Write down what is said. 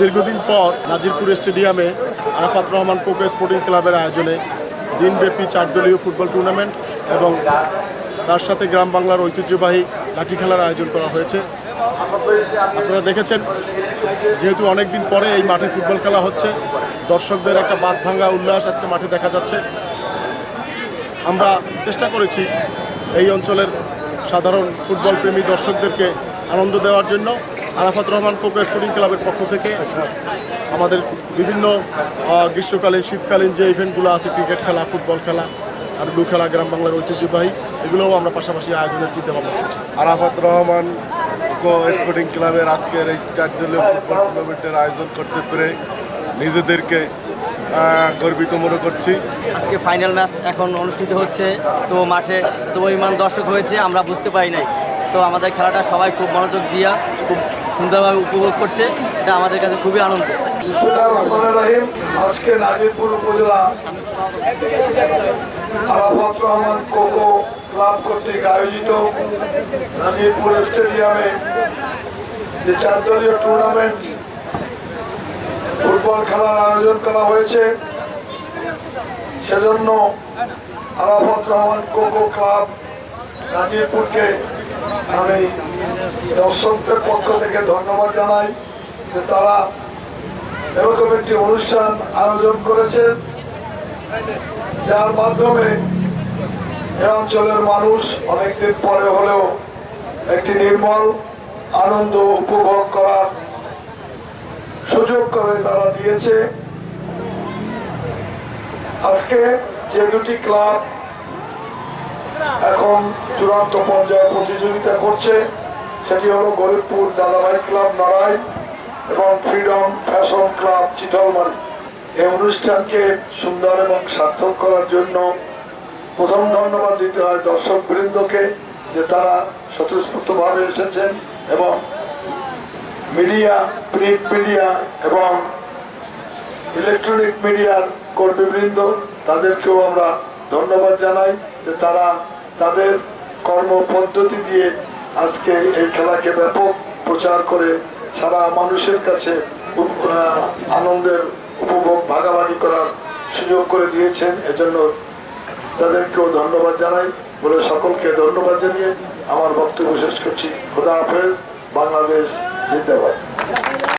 দীর্ঘদিন পর নাজিরপুর স্টেডিয়ামে আরাফাত রহমান কোকো স্পোর্টিং ক্লাবের আয়োজনে দিনব্যাপী চার দলীয় ফুটবল টুর্নামেন্ট এবং তার সাথে গ্রাম বাংলার ঐতিহ্যবাহী লাঠি খেলার আয়োজন করা হয়েছে। আপনারা দেখেছেন, যেহেতু অনেক দিন পরে এই মাঠে ফুটবল খেলা হচ্ছে, দর্শকদের একটা বাদ ভাঙ্গা উল্লাস আজকে মাঠে দেখা যাচ্ছে। আমরা চেষ্টা করেছি এই অঞ্চলের সাধারণ ফুটবল প্রেমী দর্শকদেরকে আনন্দ দেওয়ার জন্য। আরাফাত রহমান কোকো স্পোর্টিং ক্লাবের পক্ষ থেকে আমাদের বিভিন্ন গ্রীষ্মকালীন শীতকালীন যে ইভেন্টগুলো আছে ক্রিকেট খেলা ফুটবল খেলা আর ব্লু খেলা গ্রাম বাংলার ঐতিহ্যবাহী এগুলোও আমরা পাশাপাশি আয়োজনের চিন্তা ভাবনা করছি। আরাফাত রহমান কো স্পোর্টিং ক্লাবের আজকের এই চার দলীয় ফুটবল টুর্নামেন্টের আয়োজন করতে পেরে নিজেদেরকে গর্বিত মনে করছি। আজকে ফাইনাল ম্যাচ এখন অনুষ্ঠিত হচ্ছে তো মাঠে তো পরিমাণ দর্শক হয়েছে আমরা বুঝতে পারি নাই। তো আমাদের খেলাটা সবাই খুব মনোযোগ দিয়া খুব সুন্দরভাবে উপভোগ করছে, এটা আমাদের কাছে খুবই আনন্দ। রহিম, আজকে নাজিরপুর উপজেলা রহমান কোকো ক্লাব কর্তৃক আয়োজিত নাজিরপুর স্টেডিয়ামে যে চার দলীয় টুর্নামেন্ট ফুটবল খেলার আয়োজন করা হয়েছে, সেজন্য আরাফাত রহমান কোকো ক্লাব নাজিরপুরকে আমি দর্শকদের পক্ষ থেকে ধন্যবাদ জানাই যে তারা এরকম একটি অনুষ্ঠান আয়োজন করেছেন যার মাধ্যমে এ অঞ্চলের মানুষ অনেকদিন পরে হলেও একটি নির্মল আনন্দ উপভোগ করার সুযোগ করে তারা দিয়েছে। আজকে যে দুটি ক্লাব এখন চূড়ান্ত পর্যায়ে প্রতিযোগিতা করছে। সেটি হলো গরিবপুর দাদাভাই ক্লাব নড়াইল এবং ফ্রিডম ফ্যাশন ক্লাব চিতলমারি। এই অনুষ্ঠানকে সুন্দর এবং সার্থক করার জন্য প্রথম ধন্যবাদ দিতে হয় দর্শক বৃন্দকে যে তারা স্বতঃস্ফূর্তভাবে এসেছেন এবং মিডিয়া, প্রিন্ট মিডিয়া এবং ইলেকট্রনিক মিডিয়ার কর্মীবৃন্দ, তাদেরকেও আমরা ধন্যবাদ জানাই যে তারা তাদের কর্মপদ্ধতি দিয়ে আজকে এই খেলাকে ব্যাপক প্রচার করে সারা মানুষের কাছে আনন্দের উপভোগ ভাগাভাগি করার সুযোগ করে দিয়েছেন। এজন্য তাদেরকেও ধন্যবাদ জানাই। বলে সকলকে ধন্যবাদ জানিয়ে আমার বক্তব্য শেষ করছি। খোদা হাফেজ, বাংলাদেশ জিন্দাবাদ।